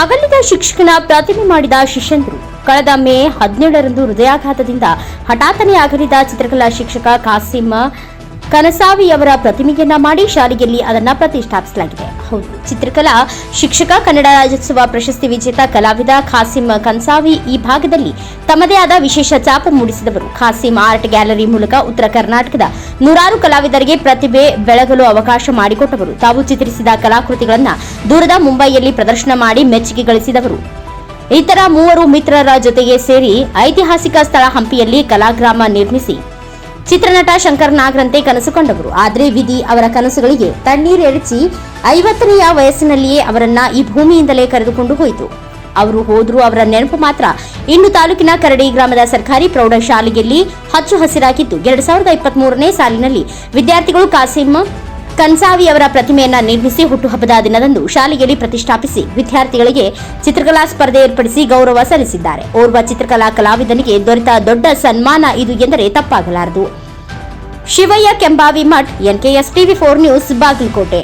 ಅಗಲಿದ ಶಿಕ್ಷಕನ ಪ್ರತಿಮೆ ಮಾಡಿದ ಶಿಷ್ಯಂದರು, ಕಳೆದ ಮೇ ಹದಿನೇಳರಂದು ಹೃದಯಾಘಾತದಿಂದ ಹಠಾತ್ತನೆ ಅಗಲಿದ ಚಿತ್ರಕಲಾ ಶಿಕ್ಷಕ ಕಾಸಿಮ್ಮ ಕನಸಾವಿಯವರ ಪ್ರತಿಮೆಯನ್ನ ಮಾಡಿ ಶಾಲೆಯಲ್ಲಿ ಅದನ್ನು ಪ್ರತಿಷ್ಠಾಪಿಸಲಾಗಿದೆ. ಹೌದು. ಚಿತ್ರಕಲಾ ಶಿಕ್ಷಕ, ಕನ್ನಡ ರಾಜ್ಯೋತ್ಸವ ಪ್ರಶಸ್ತಿ ವಿಜೇತ ಕಲಾವಿದ ಖಾಸಿಂ ಕನ್ಸಾವಿ ಈ ಭಾಗದಲ್ಲಿ ತಮ್ಮದೇ ಆದ ವಿಶೇಷ ಚಾಪ ಮೂಡಿಸಿದವರು. ಖಾಸಿಂ ಆರ್ಟ್ ಗ್ಯಾಲರಿ ಮೂಲಕ ಉತ್ತರ ಕರ್ನಾಟಕದ ನೂರಾರು ಕಲಾವಿದರಿಗೆ ಪ್ರತಿಭೆ, ಬೆಳಗಲು ಅವಕಾಶ ಮಾಡಿಕೊಟ್ಟವರು. ತಾವು ಚಿತ್ರಿಸಿದ ಕಲಾಕೃತಿಗಳನ್ನು ದೂರದ ಮುಂಬೈಯಲ್ಲಿ ಪ್ರದರ್ಶನ ಮಾಡಿ ಮೆಚ್ಚುಗೆ ಗಳಿಸಿದವರು. ಇತರ ಮೂವರು ಮಿತ್ರರ ಜೊತೆಗೆ ಸೇರಿ ಐತಿಹಾಸಿಕ ಸ್ಥಳ ಹಂಪಿಯಲ್ಲಿ ಕಲಾಗ್ರಾಮ ನಿರ್ಮಿಸಿ ಚಿತ್ರನಟ ಶಂಕರ್ ನಾಗ್ರಂತೆ ಕನಸು ಕಂಡವರು ಆದರೆ ವಿಧಿ ಅವರ ಕನಸುಗಳಿಗೆ ತಣ್ಣೀರೆರಚಿ ಐವತ್ತನೆಯ ವಯಸ್ಸಿನಲ್ಲಿಯೇ ಅವರನ್ನ ಈ ಭೂಮಿಯಿಂದಲೇ ಕರೆದುಕೊಂಡು ಹೋಯಿತು. ಅವರು ಹೋದ್ರು ಅವರ ನೆನಪು ಮಾತ್ರ ಇನ್ನು ತಾಲೂಕಿನ ಕರಡಿ ಗ್ರಾಮದ ಸರ್ಕಾರಿ ಪ್ರೌಢಶಾಲೆಯಲ್ಲಿ ಹಚ್ಚು ಹಸಿರಾಗಿದ್ದು, ಎರಡ್ ಸಾವಿರದ ಇಪ್ಪತ್ತ್ ಮೂರನೇ ಸಾಲಿನಲ್ಲಿ ವಿದ್ಯಾರ್ಥಿಗಳು ಕಾಸಿಂ ಕನ್ಸಾವಿ ಅವರ ಪ್ರತಿಮೆಯನ್ನ ನಿರ್ಮಿಸಿ ಹುಟ್ಟುಹಬ್ಬದ ದಿನದಂದು ಶಾಲೆಯಲ್ಲಿ ಪ್ರತಿಷ್ಠಾಪಿಸಿ ವಿದ್ಯಾರ್ಥಿಗಳಿಗೆ ಚಿತ್ರಕಲಾ ಸ್ಪರ್ಧೆ ಏರ್ಪಡಿಸಿ ಗೌರವ ಸಲ್ಲಿಸಿದ್ದಾರೆ. ಓರ್ವ ಚಿತ್ರಕಲಾ ಕಲಾವಿದನಿಗೆ ದೊರೆತ ದೊಡ್ಡ ಸನ್ಮಾನ ಇದು ಎಂದರೆ ತಪ್ಪಾಗಲಾರದು. Shivayya Kembhavi Math NKS TV four news Bagalkote.